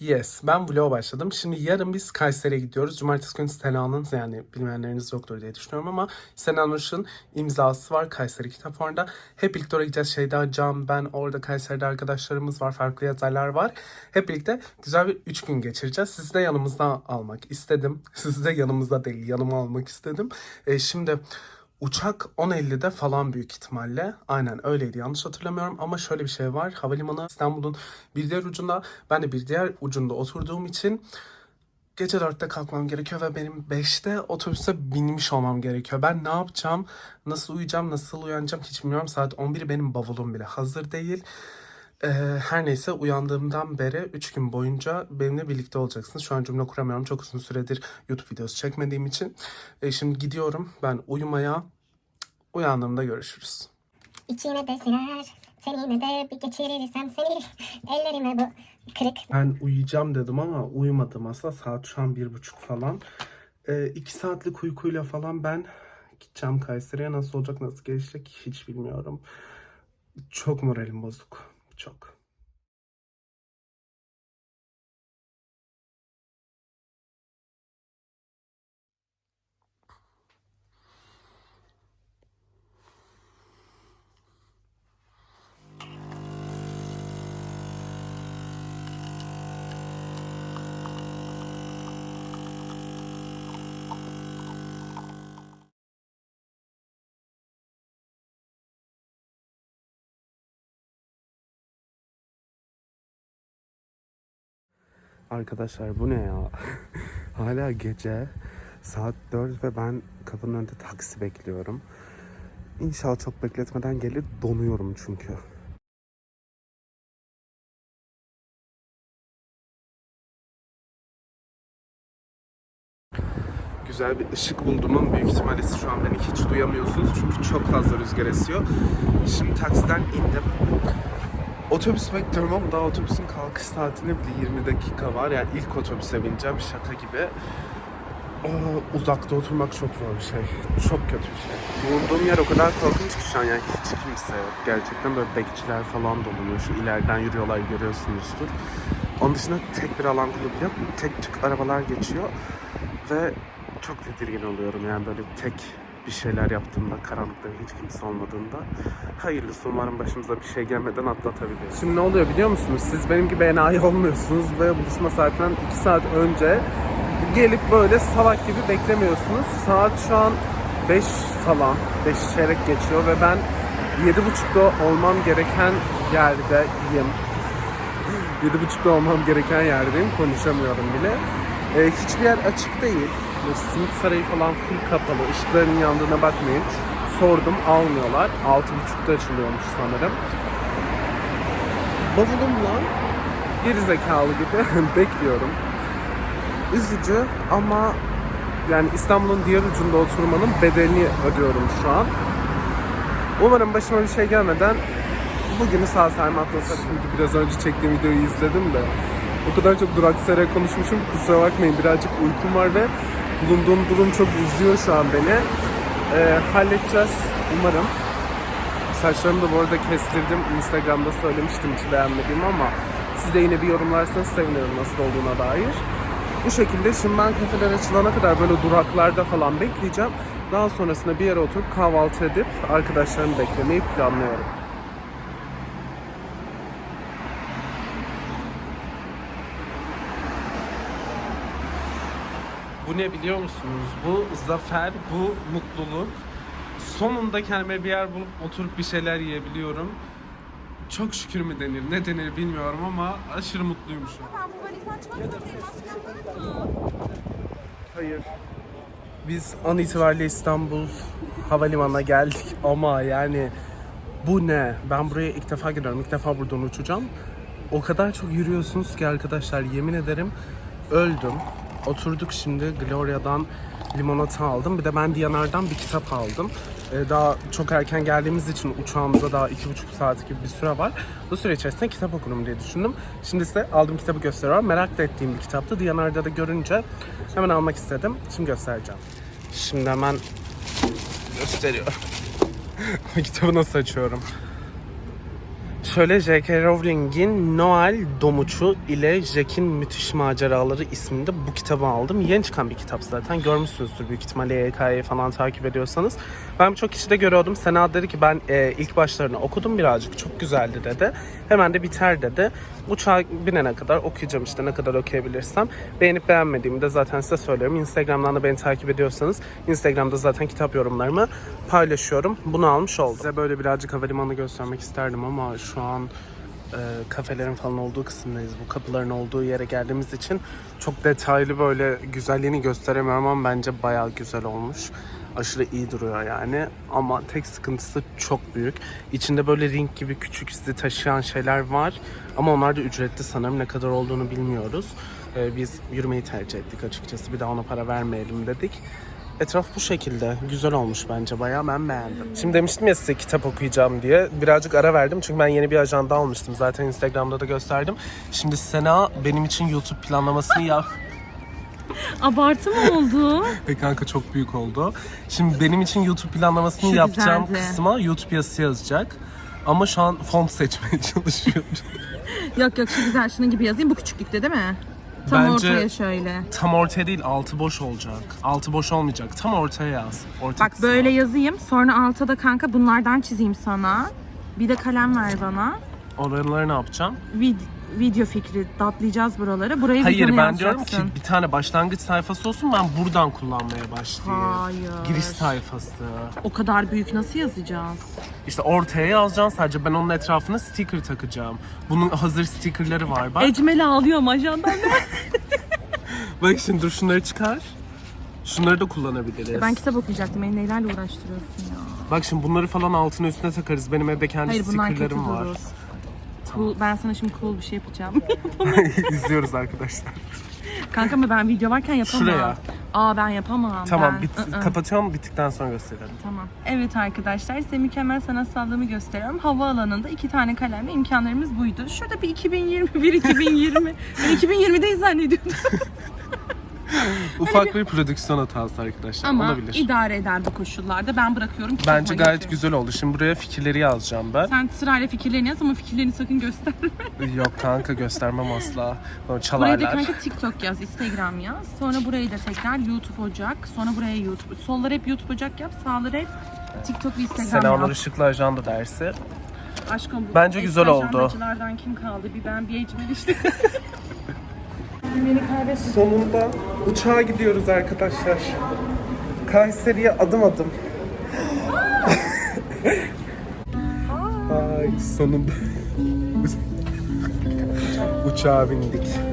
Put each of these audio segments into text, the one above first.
Yes, ben vloga başladım. Şimdi yarın biz Kayseri'ye gidiyoruz. Cumartesi günü Sena'nın yani bilmeyenleriniz yoktur diye düşünüyorum ama Sena Nurş'un imzası var Kayseri Kitap Fuarı'nda. Hep birlikte oraya gideceğiz. Şeyda, Can, ben, orada Kayseri'de arkadaşlarımız var, farklı yazarlar var. Hep birlikte güzel bir üç gün geçireceğiz. Sizi de yanımızda almak istedim. Sizi de yanımızda değil, yanıma almak istedim. E, şimdi Uçak 10.50'de falan büyük ihtimalle. Aynen öyleydi yanlış hatırlamıyorum ama şöyle bir şey var. Havalimanı İstanbul'un bir diğer ucunda. Ben de bir diğer ucunda oturduğum için gece 4'te kalkmam gerekiyor ve benim 5'te otobüse binmiş olmam gerekiyor. Ben ne yapacağım, nasıl uyuyacağım, nasıl uyanacağım hiç bilmiyorum. Saat 11 benim bavulum bile hazır değil. Ee, her neyse uyandığımdan beri 3 gün boyunca benimle birlikte olacaksınız. Şu an cümle kuramıyorum. Çok uzun süredir YouTube videosu çekmediğim için. Ee, şimdi gidiyorum ben uyumaya. Uyandığımda görüşürüz. İçine de siner Seninle de bir geçirirsem seni Ellerime bu kırık Ben uyuyacağım dedim ama uyumadım aslında. Saat şu an bir buçuk falan. Ee, iki saatlik uykuyla falan ben gideceğim Kayseri'ye. Nasıl olacak, nasıl gelişecek hiç bilmiyorum. Çok moralim bozuk. Çok. Arkadaşlar bu ne ya? Hala gece saat 4 ve ben kapının önünde taksi bekliyorum. İnşallah çok bekletmeden gelir donuyorum çünkü. Güzel bir ışık bulduğumun büyük ihtimalle siz şu an beni hiç duyamıyorsunuz çünkü çok fazla rüzgar esiyor. Şimdi taksiden indim. Otobüs bekliyorum ama daha otobüsün kalkış saatine bile 20 dakika var. Yani ilk otobüse bineceğim şaka gibi. Aa, uzakta oturmak çok zor bir şey. Çok kötü bir şey. Bulunduğum yer o kadar korkunç ki şu an yani hiç kimse yok. Gerçekten böyle bekçiler falan dolanıyor. Şu ileriden yürüyorlar görüyorsunuzdur. Onun dışında tek bir alan grubu yok. Tek tük arabalar geçiyor. Ve çok tedirgin oluyorum yani böyle tek bir şeyler yaptığımda, karanlıkta hiç kimse olmadığında. Hayırlısı umarım başımıza bir şey gelmeden atlatabiliriz. Şimdi ne oluyor biliyor musunuz? Siz benim gibi enayi olmuyorsunuz ve buluşma saatinden 2 saat önce gelip böyle salak gibi beklemiyorsunuz. Saat şu an 5 falan, 5 çeyrek geçiyor ve ben 7.30'da olmam gereken yerdeyim. 7.30'da olmam gereken yerdeyim. Konuşamıyorum bile. Ee, hiçbir yer açık değil. Böyle Simit Sarayı falan full kapalı. Işıkların yandığına bakmayın. Sordum almıyorlar. 6.30'da açılıyormuş sanırım. Bavulumla geri zekalı gibi bekliyorum. Üzücü ama yani İstanbul'un diğer ucunda oturmanın bedelini ödüyorum şu an. Umarım başıma bir şey gelmeden bugünü sağ salim atlasak. Çünkü biraz önce çektiğim videoyu izledim de o kadar çok duraksayarak konuşmuşum kusura bakmayın birazcık uykum var ve bulunduğum durum çok üzüyor şu an beni. Ee, halledeceğiz umarım. Saçlarımı da bu arada kestirdim. Instagram'da söylemiştim hiç beğenmediğimi ama siz de yine bir yorumlarsanız sevinirim nasıl olduğuna dair. Bu şekilde şimdi ben kafeler açılana kadar böyle duraklarda falan bekleyeceğim. Daha sonrasında bir yere oturup kahvaltı edip arkadaşlarımı beklemeyi planlıyorum. Bu ne biliyor musunuz? Bu zafer, bu mutluluk. Sonunda kendime bir yer bulup oturup bir şeyler yiyebiliyorum. Çok şükür mü denir, ne denir bilmiyorum ama aşırı mutluyum şu an. Hayır. Biz an itibariyle İstanbul Havalimanı'na geldik ama yani bu ne? Ben buraya ilk defa geliyorum. İlk defa buradan uçacağım. O kadar çok yürüyorsunuz ki arkadaşlar yemin ederim öldüm. Oturduk şimdi Gloria'dan limonata aldım. Bir de ben Diyanar'dan bir kitap aldım. Ee, daha çok erken geldiğimiz için uçağımıza daha iki buçuk saat gibi bir süre var. Bu süre içerisinde kitap okurum diye düşündüm. Şimdi size aldığım kitabı gösteriyorum. Merak da ettiğim bir kitaptı. Diyanar'da da görünce hemen almak istedim. Şimdi göstereceğim. Şimdi hemen gösteriyorum. Kitabı nasıl açıyorum? Şöyle J.K. Rowling'in Noel Domuçu ile Jack'in Müthiş Maceraları isminde bu kitabı aldım. Yeni çıkan bir kitap zaten. Görmüşsünüzdür büyük ihtimalle YK'yi falan takip ediyorsanız. Ben birçok kişi de görüyordum. Sena dedi ki ben e, ilk başlarını okudum birazcık. Çok güzeldi dedi. Hemen de biter dedi. Uçağa binene kadar okuyacağım işte ne kadar okuyabilirsem. Beğenip beğenmediğimi de zaten size söylüyorum. Instagram'dan da beni takip ediyorsanız Instagram'da zaten kitap yorumlarımı paylaşıyorum. Bunu almış oldum. Size böyle birazcık havalimanı göstermek isterdim ama şu an e, kafelerin falan olduğu kısımdayız. Bu kapıların olduğu yere geldiğimiz için çok detaylı böyle güzelliğini gösteremiyorum ama bence bayağı güzel olmuş. Aşırı iyi duruyor yani. Ama tek sıkıntısı çok büyük. İçinde böyle ring gibi küçük sizi taşıyan şeyler var. Ama onlar da ücretli sanırım. Ne kadar olduğunu bilmiyoruz. E, biz yürümeyi tercih ettik açıkçası. Bir daha ona para vermeyelim dedik. Etraf bu şekilde. Güzel olmuş bence bayağı ben beğendim. Şimdi demiştim ya size kitap okuyacağım diye. Birazcık ara verdim çünkü ben yeni bir ajanda almıştım. Zaten Instagram'da da gösterdim. Şimdi Sena benim için YouTube planlamasını yap. Abartı mı oldu? Ve kanka çok büyük oldu. Şimdi benim için YouTube planlamasını Şu yapacağım güzeldi. kısma YouTube yazısı yazacak. Ama şu an font seçmeye çalışıyorum. yok yok şu güzel şunun gibi yazayım. Bu küçüklükte değil mi? Tam Bence- ortaya şöyle. Tam ortaya değil altı boş olacak. Altı boş olmayacak. Tam ortaya yaz. Orta Bak kısma. böyle yazayım. Sonra alta da kanka bunlardan çizeyim sana. Bir de kalem ver bana. Oraları ne yapacağım? Vid- video fikri datlayacağız buraları. Burayı Hayır ben diyorum ki bir tane başlangıç sayfası olsun ben buradan kullanmaya başlayayım. Hayır. Giriş sayfası. O kadar büyük nasıl yazacağız? İşte ortaya yazacaksın sadece ben onun etrafına sticker takacağım. Bunun hazır stickerları var bak. Ecmel ağlıyorum ajandan. bak şimdi dur şunları çıkar. Şunları da kullanabiliriz. ben kitap okuyacaktım. Beni nelerle uğraştırıyorsun ya. Bak şimdi bunları falan altına üstüne takarız. Benim evde kendi Hayır stickerlarım var. durur. Cool, ben sana şimdi cool bir şey yapacağım. İzliyoruz arkadaşlar. Kanka ama ben video varken yapamam. Şuraya. Aa ben yapamam. Tamam ben. bit ı-ı. kapatıyorum bittikten sonra gösterelim. Tamam. Evet arkadaşlar size mükemmel sanatsallığımı gösteriyorum. Havaalanında iki tane kalemle imkanlarımız buydu. Şurada bir 2021 2020. ben 2020'deyiz zannediyordum. Ufak bir prodüksiyon hatası arkadaşlar. Ama Olabilir. idare eder bu koşullarda. Ben bırakıyorum. Bence gayet geçiyorum. güzel oldu. Şimdi buraya fikirleri yazacağım ben. Sen sırayla fikirlerini yaz ama fikirlerini sakın gösterme. Yok kanka göstermem asla. Böyle Buraya da çalarlar. kanka TikTok yaz, Instagram yaz. Sonra burayı da tekrar YouTube Ocak. Sonra buraya YouTube. Solları hep YouTube Ocak yap. Sağları hep TikTok ve Instagram Senalar yap. Işıklı Ajanda dersi. Aşkım bu Bence güzel oldu. ajandacılardan kim kaldı? Bir ben bir ecmel işte. Sonunda uçağa gidiyoruz arkadaşlar. Kayseri'ye adım adım. Ay sonunda. Uçağa bindik.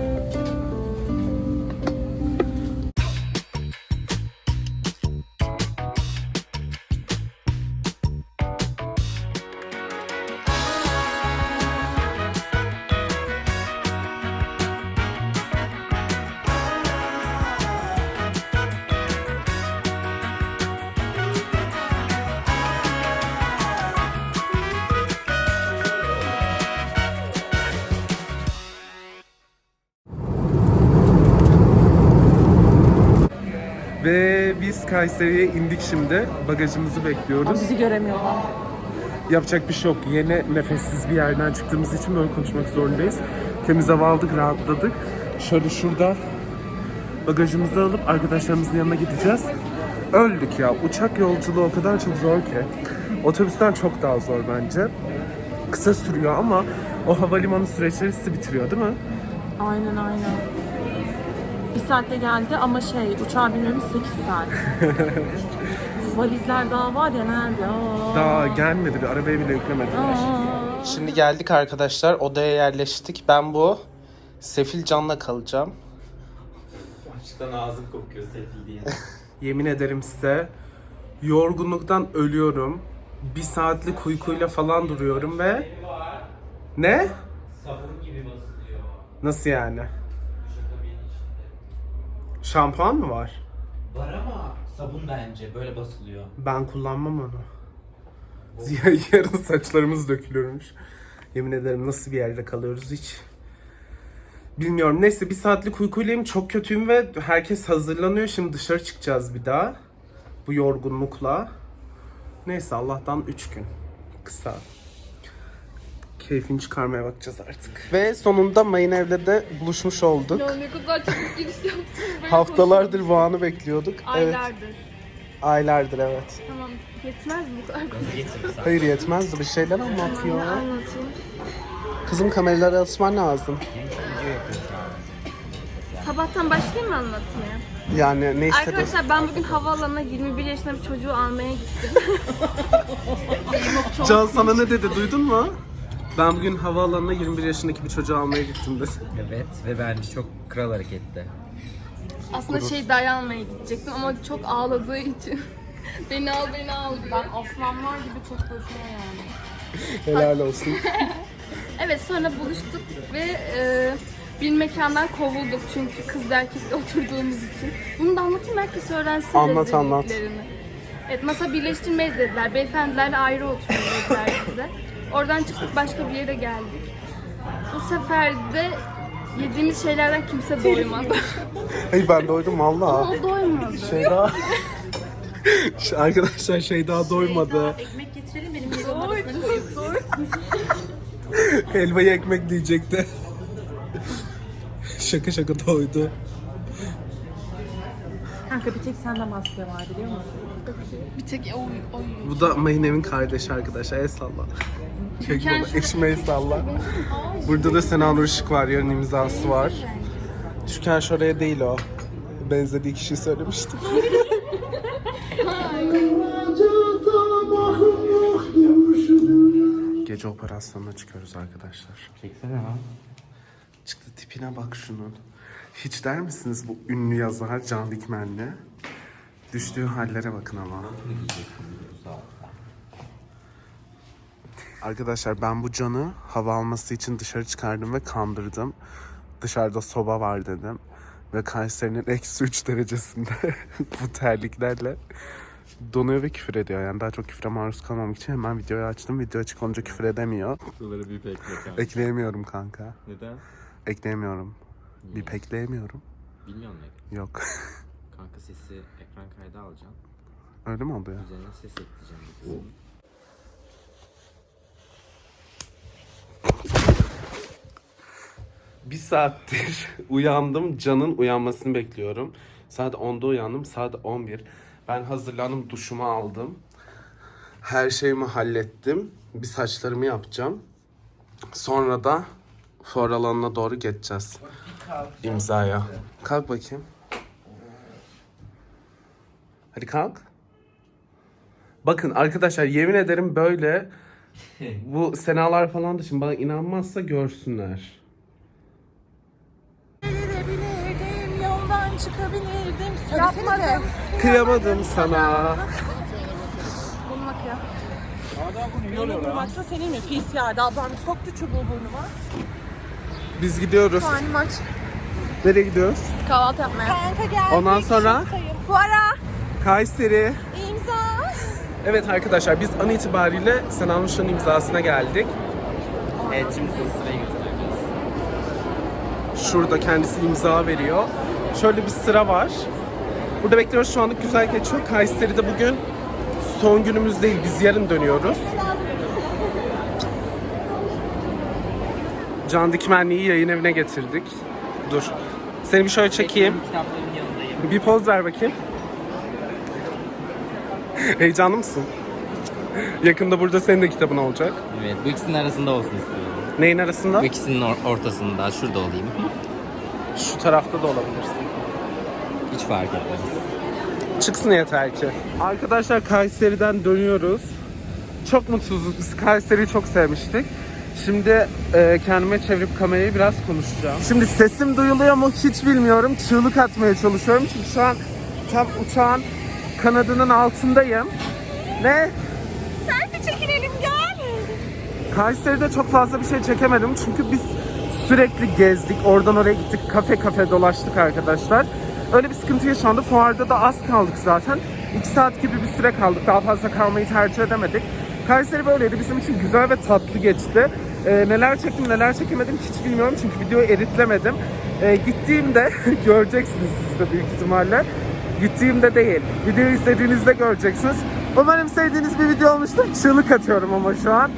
Biz Kayseri'ye indik şimdi. Bagajımızı bekliyoruz. Bizi göremiyorlar. Yapacak bir şey yok. Yeni nefessiz bir yerden çıktığımız için böyle konuşmak zorundayız. Temiz hava aldık, rahatladık. Şöyle şurada bagajımızı alıp arkadaşlarımızın yanına gideceğiz. Öldük ya. Uçak yolculuğu o kadar çok zor ki. Otobüsten çok daha zor bence. Kısa sürüyor ama o havalimanı süreçleri sizi bitiriyor değil mi? Aynen aynen. Bir saatte geldi ama şey uçağa binmemiz 8 saat. Valizler daha var ya nerede? Aa. Daha gelmedi bir arabaya bile yüklemediler. Şimdi geldik arkadaşlar odaya yerleştik. Ben bu Sefil Can'la kalacağım. Açıktan ağzım kokuyor sefil diye. Yemin ederim size yorgunluktan ölüyorum. Bir saatlik uykuyla falan duruyorum ve ne? Sabun gibi basılıyor. Nasıl yani? Şampuan mı var? Var ama sabun bence böyle basılıyor. Ben kullanmam onu. Yarın saçlarımız dökülüyormuş. Yemin ederim nasıl bir yerde kalıyoruz hiç. Bilmiyorum. Neyse bir saatlik uykuyleyim. Çok kötüyüm ve herkes hazırlanıyor. Şimdi dışarı çıkacağız bir daha. Bu yorgunlukla. Neyse Allah'tan 3 gün. Kısa. Keyfini çıkarmaya bakacağız artık. Ve sonunda mayın evde de buluşmuş olduk. Ya ne kadar çabuk giriş yaptın. Böyle Haftalardır bu anı bekliyorduk. Evet. Aylardır. Aylardır evet. Tamam yetmez mi bu kadar? Hayır yetmezdi bir şeyler anlatıyor. Ne anlatayım? Kızım kameralara alışman lazım. Sabahtan başlayayım mı anlatmaya? Yani ne istedin? Arkadaşlar ben bugün havaalanına 21 yaşında bir çocuğu almaya gittim. Can sana ne dedi duydun mu? Ben bugün havaalanına 21 yaşındaki bir çocuğu almaya gittim dedi. Evet ve bence çok kral hareketti. Aslında şey daya almaya gidecektim ama çok ağladığı için. beni al beni al diyor. Ben aslanlar gibi çok koşuyor yani. Helal olsun. Evet sonra buluştuk ve e, bir mekandan kovulduk çünkü kız erkekle oturduğumuz için. Bunu da anlatayım herkes öğrensin Anlat, anlat. rezilliklerini. Evet masa birleştirmeyiz dediler. Beyefendilerle ayrı oturun dediler bize. Oradan çıktık başka bir yere geldik. Bu sefer de yediğimiz şeylerden kimse doymadı. Hayır ben doydum valla. o doymadı. Şey daha... Arkadaşlar şey daha doymadı. Ekmek getirelim benim yerim arasına koyup. Helvayı ekmek diyecekti. şaka şaka doydu. Kanka bir tek sende maske var biliyor musun? Bir tek oy oy. Bu da Maynem'in kardeşi arkadaşlar. El salla. Kek baba. Eşime el salla. Burada da Sena Nur Işık var. Yarın imzası var. Türkan şuraya değil o. Benzediği kişiyi söylemiştim. Gece operasyonuna çıkıyoruz arkadaşlar. Çeksene lan. Çıktı tipine bak şunun. Hiç der misiniz bu ünlü yazar Can Dikmenli? Düştüğü hallere bakın ama. Arkadaşlar ben bu Can'ı hava alması için dışarı çıkardım ve kandırdım. Dışarıda soba var dedim. Ve Kayseri'nin eksi 3 derecesinde bu terliklerle donuyor ve küfür ediyor. Yani daha çok küfre maruz kalmamak için hemen videoyu açtım. Video açık olunca küfür edemiyor. Şuraları bir bekle kanka. Ekleyemiyorum kanka. Neden? Ekleyemiyorum. Bir pekleyemiyorum. Bilmiyorum ne. Yok. Kanka sesi ekran kaydı alacaksın. Öyle mi oluyor? Üzerine ses ekleyeceğim bir kısım. Bir saattir uyandım. Can'ın uyanmasını bekliyorum. Saat 10'da uyandım. Saat 11. Ben hazırlandım. Duşumu aldım. Her şeyimi hallettim. Bir saçlarımı yapacağım. Sonra da fuar alanına doğru geçeceğiz. İmzaya. Kalk bakayım. Hadi kalk. Bakın arkadaşlar yemin ederim böyle bu senalar falan da şimdi bana inanmazsa görsünler. Gidebilirdim, yoldan çıkabilirdim. Yapmadım. Kıyamadım sana. Bulmak ya. Maçta senin mi? PCR'da adam soktu çubuğu burnuma. Biz gidiyoruz. Ani maç. Nereye gidiyoruz? Kahvaltı yapmaya. Kanka gel. Ondan sonra Fuara. Kayseri. İmza. Evet arkadaşlar biz an itibariyle Senan Nuşan'ın imzasına geldik. Evet şimdi size sırayı göstereceğiz. Şurada kendisi imza veriyor. Şöyle bir sıra var. Burada bekliyoruz şu anlık güzel geçiyor. Kayseri'de bugün son günümüz değil. Biz yarın dönüyoruz. Can Dikmenli'yi yayın evine getirdik. Dur. Seni bir şöyle çekeyim. Bir poz ver bakayım. Heyecanlı mısın? Yakında burada senin de kitabın olacak. Evet bu ikisinin arasında olsun istiyorum. Neyin arasında? Bu ikisinin or- ortasında şurada olayım. Şu tarafta da olabilirsin. Hiç fark etmez. Çıksın yeter ki. Arkadaşlar Kayseri'den dönüyoruz. Çok mutsuzuz. Biz Kayseri'yi çok sevmiştik. Şimdi e, kendime çevirip kamerayı biraz konuşacağım. Şimdi sesim duyuluyor mu hiç bilmiyorum. Çığlık atmaya çalışıyorum. Çünkü şu an tam uçağın kanadının altındayım. Ve Selfie çekinelim gel. Kayseri'de çok fazla bir şey çekemedim çünkü biz sürekli gezdik. Oradan oraya gittik. Kafe kafe dolaştık arkadaşlar. Öyle bir sıkıntı yaşandı. Fuarda da az kaldık zaten. 2 saat gibi bir süre kaldık. Daha fazla kalmayı tercih edemedik. Kayseri böyleydi. Bizim için güzel ve tatlı geçti. Ee, neler çektim neler çekemedim hiç bilmiyorum çünkü videoyu editlemedim. Ee, gittiğimde göreceksiniz siz de büyük ihtimalle. Gittiğimde değil. Videoyu izlediğinizde göreceksiniz. Umarım sevdiğiniz bir video olmuştur. Çığlık atıyorum ama şu an.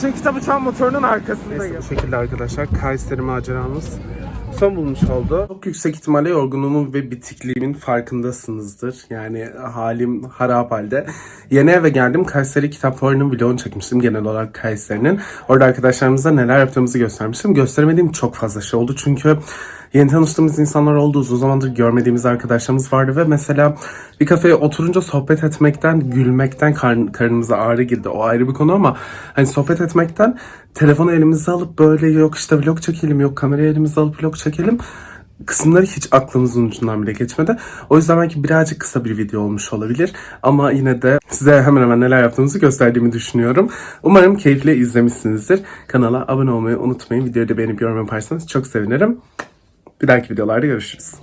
Çünkü kitap uçağın motorunun arkasındayım. bu şekilde arkadaşlar Kayseri maceramız son bulmuş oldu. Çok yüksek ihtimalle yorgunluğumun ve bitikliğimin farkındasınızdır. Yani halim harap halde. Yeni eve geldim. Kayseri Kitap Fuarı'nın vlogunu çekmiştim genel olarak Kayseri'nin. Orada arkadaşlarımıza neler yaptığımızı göstermiştim. Gösteremediğim çok fazla şey oldu. Çünkü yeni tanıştığımız insanlar oldu. Uzun zamandır görmediğimiz arkadaşlarımız vardı ve mesela bir kafeye oturunca sohbet etmekten, gülmekten karn, karnımıza ağrı girdi. O ayrı bir konu ama hani sohbet etmekten telefonu elimize alıp böyle yok işte vlog çekelim, yok kamerayı elimize alıp vlog çekelim kısımları hiç aklımızın ucundan bile geçmedi. O yüzden belki birazcık kısa bir video olmuş olabilir. Ama yine de size hemen hemen neler yaptığımızı gösterdiğimi düşünüyorum. Umarım keyifle izlemişsinizdir. Kanala abone olmayı unutmayın. Videoyu da beğenip yorum yaparsanız çok sevinirim. Bir dahaki videolarda görüşürüz.